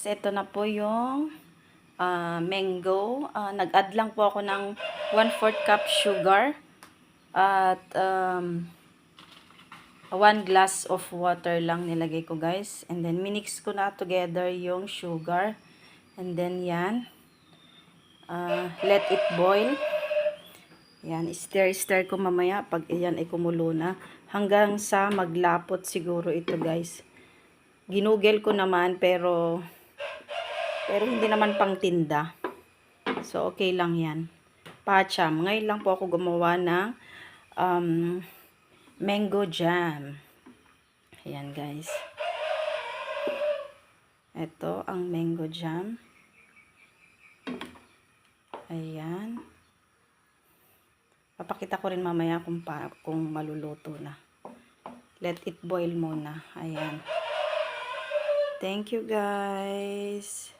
So, ito na po yung ah, mango. Ah, Nag-add lang po ako ng 1/4 cup sugar at um, 1 glass of water lang nilagay ko guys. And then, minix ko na together yung sugar. And then, yan. Ah, let it boil. Yan, stir-stir ko mamaya pag yan ay kumulo na. Hanggang sa maglapot siguro ito guys. Ginugel ko naman pero pero hindi naman pang tinda. So, okay lang yan. Pacham. Ngayon lang po ako gumawa ng um, mango jam. Ayan guys. Ito ang mango jam. Ayan. Papakita ko rin mamaya kung, pa, kung maluluto na. Let it boil muna. Ayan. Thank you guys.